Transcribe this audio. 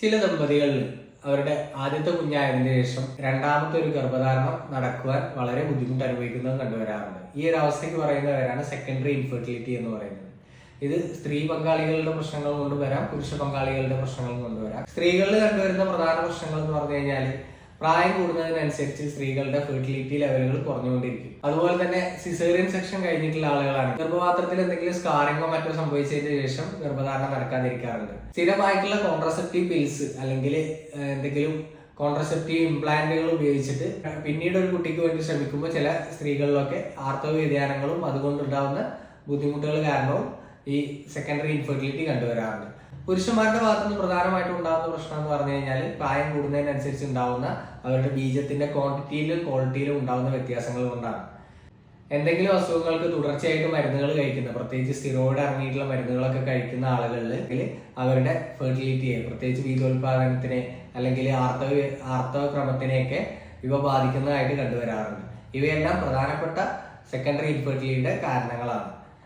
ചില ദമ്പതികൾ അവരുടെ ആദ്യത്തെ കുഞ്ഞായതിനു ശേഷം രണ്ടാമത്തെ ഒരു ഗർഭധാരണം നടക്കുവാൻ വളരെ ബുദ്ധിമുട്ട് അനുഭവിക്കുന്നത് കണ്ടുവരാറുണ്ട്. ഈ ഒരു അവസ്ഥയ്ക്ക് പറയുന്നവരാണ് സെക്കൻഡറി ഇൻഫെർട്ടിലിറ്റി എന്ന് പറയുന്നത്. ഇത് സ്ത്രീ പങ്കാളികളുടെ പ്രശ്നങ്ങൾ കൊണ്ടുവരാം പുരുഷ പങ്കാളികളുടെ പ്രശ്നങ്ങൾ കൊണ്ടുവരാം. സ്ത്രീകളിൽ കണ്ടുവരുന്ന പ്രധാന പ്രശ്നങ്ങൾ എന്ന് പറഞ്ഞു കഴിഞ്ഞാൽ പ്രായം കൂടുന്നതിനനുസരിച്ച് സ്ത്രീകളുടെ ഫെർട്ടിലിറ്റി ലെവലുകൾ കുറഞ്ഞുകൊണ്ടിരിക്കും. അതുപോലെ തന്നെ സിസേറിയൻ സെക്ഷൻ കഴിഞ്ഞിട്ടുള്ള ആളുകളാണ്. ഗർഭപാത്രത്തിൽ എന്തെങ്കിലും സ്കാറിങ്ങോ മറ്റോ സംഭവിച്ചതിന് ശേഷം ഗർഭധാരണം നടക്കാതിരിക്കാറുണ്ട്. സ്ഥിരമായിട്ടുള്ള കോൺട്രസെപ്റ്റീവ് പിൽസ് അല്ലെങ്കിൽ എന്തെങ്കിലും കോൺട്രസെപ്റ്റീവ് ഇംപ്ലാന്റുകൾ ഉപയോഗിച്ചിട്ട് പിന്നീട് ഒരു കുട്ടിക്ക് വേണ്ടി ശ്രമിക്കുമ്പോൾ ചില സ്ത്രീകളിലൊക്കെ ആർത്തവ വ്യതിയാനങ്ങളും അതുകൊണ്ടുണ്ടാവുന്ന ബുദ്ധിമുട്ടുകൾ കാരണവും ഈ സെക്കൻഡറി ഇൻഫെർട്ടിലിറ്റി കണ്ടുവരാറുണ്ട്. പുരുഷന്മാരുടെ ഭാഗത്ത് നിന്ന് പ്രധാനമായിട്ടും ഉണ്ടാകുന്ന പ്രശ്നം എന്ന് പറഞ്ഞു കഴിഞ്ഞാൽ പ്രായം കൂടുന്നതിനനുസരിച്ച് ഉണ്ടാവുന്ന അവരുടെ ബീജത്തിന്റെ ക്വാണ്ടിറ്റിയിലും ക്വാളിറ്റിയിലും ഉണ്ടാകുന്ന വ്യത്യാസങ്ങൾ കൊണ്ടാണ്. എന്തെങ്കിലും അസുഖങ്ങൾക്ക് തുടർച്ചയായിട്ട് മരുന്നുകൾ കഴിക്കുന്ന പ്രത്യേകിച്ച് സ്റ്റിറോയിഡ് ഇറങ്ങിയിട്ടുള്ള മരുന്നുകളൊക്കെ കഴിക്കുന്ന ആളുകളിൽ അവരുടെ ഫെർട്ടിലിറ്റിയെ പ്രത്യേകിച്ച് ബീജോത്പാദനത്തിനെ അല്ലെങ്കിൽ ആർത്തവ ആർത്തവ ക്രമത്തിനെയൊക്കെ ഇവ ബാധിക്കുന്നതായിട്ട് കണ്ടുവരാറുണ്ട്. ഇവയെല്ലാം പ്രധാനപ്പെട്ട സെക്കൻഡറി ഇൻഫെർട്ടിലിറ്റിയുടെ കാരണങ്ങളാണ്.